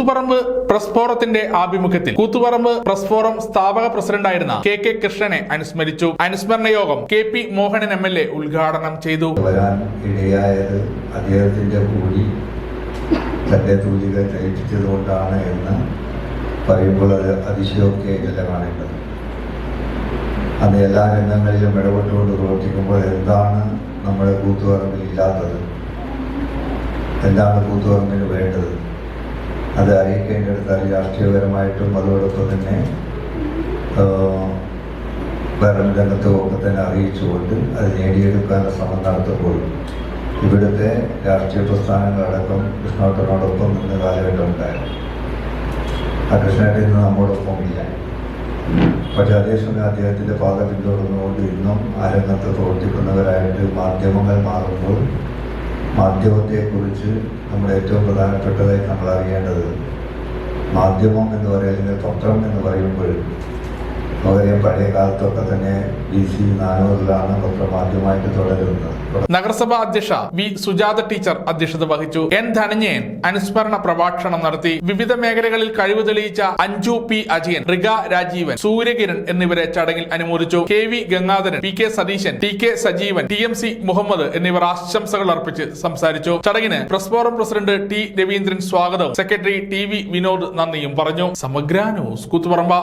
Koothuparamba press ഫോറത്തിന്റെ ആഭിമുഖ്യത്തിൽ Koothuparamba press forum സ്ഥാപക പ്രസിഡന്റായിരുന്ന കെ കെ കൃഷ്ണനെ അനുസ്മരിച്ചു. അനുസ്മരണ യോഗം K P Mohanan M L A ഉദ്ഘാടനം ചെയ്തു. വരാൻ കൂടി എന്ന് പറയുമ്പോൾ അത് അതിശയോക്തിയായിട്ടല്ല കാണേണ്ടത്. അന്ന് എല്ലാ രംഗങ്ങളിലും ഇടപെട്ടുകൊണ്ട് പ്രവർത്തിക്കുമ്പോൾ എന്താണ് നമ്മുടെ കൂത്തുപറമ്പിൽ ഇല്ലാത്തത്? എന്താണ് കൂത്തുപറമ്പിന് വേണ്ടത്? അത് അറിയിക്കേണ്ടടുത്ത് അത് രാഷ്ട്രീയപരമായിട്ടും അതോടൊപ്പം തന്നെ ഭരണ രംഗത്തും ഒക്കെ തന്നെ അറിയിച്ചുകൊണ്ട് അത് നേടിയെടുക്കാനുള്ള ശ്രമം നടത്തുമ്പോൾ ഇവിടുത്തെ രാഷ്ട്രീയ പ്രസ്ഥാനങ്ങളടക്കം കൃഷ്ണോട്ടനോടൊപ്പം നിന്ന കാലഘട്ടം ഉണ്ടായിരുന്നു. ആ കൃഷ്ണേട്ടൻ ഇന്ന് നമ്മോടൊപ്പം ഇല്ല. പക്ഷെ അതേസമയം അദ്ദേഹത്തിന്റെ പാത പിന്തുടർന്നുകൊണ്ട് ഇന്നും ആ രംഗത്ത് പ്രവർത്തിക്കുന്നവരായിട്ട് മാധ്യമങ്ങൾ മാറുമ്പോൾ മാധ്യമത്തെക്കുറിച്ച് നമ്മൾ ഏറ്റവും പ്രധാനപ്പെട്ടതായി നമ്മൾ അറിയേണ്ടത് മാധ്യമം എന്ന് പറയുന്നത് പത്രം എന്ന് പറയുമ്പോൾ നമുക്കറിയാം പഴയ കാലത്തൊക്കെ തന്നെ ബി സി തുടരുന്നത് നഗരസഭാ അധ്യക്ഷ വി സുജാത ടീച്ചർ അധ്യക്ഷത വഹിച്ചു. എൻ ധനഞ്ജയൻ അനുസ്മരണ പ്രഭാഷണം നടത്തി. വിവിധ മേഖലകളിൽ കഴിവ് തെളിയിച്ച അഞ്ജു പി അജയൻ റിഗ രാജീവൻ സൂര്യകിരൺ എന്നിവരെ ചടങ്ങിൽ അനുമോദിച്ചു. K V Gangadharan P K Satheesan T K Sajeevan T M C Muhammad എന്നിവർ ആശംസകൾ അർപ്പിച്ച് സംസാരിച്ചു. ചടങ്ങിന് press forum president T Raveendran സ്വാഗതം സെക്രട്ടറി ടി വി വിനോദ് നന്ദിയും പറഞ്ഞു. സമഗ്ര ന്യൂസ് കൂത്തുപറമ്പ.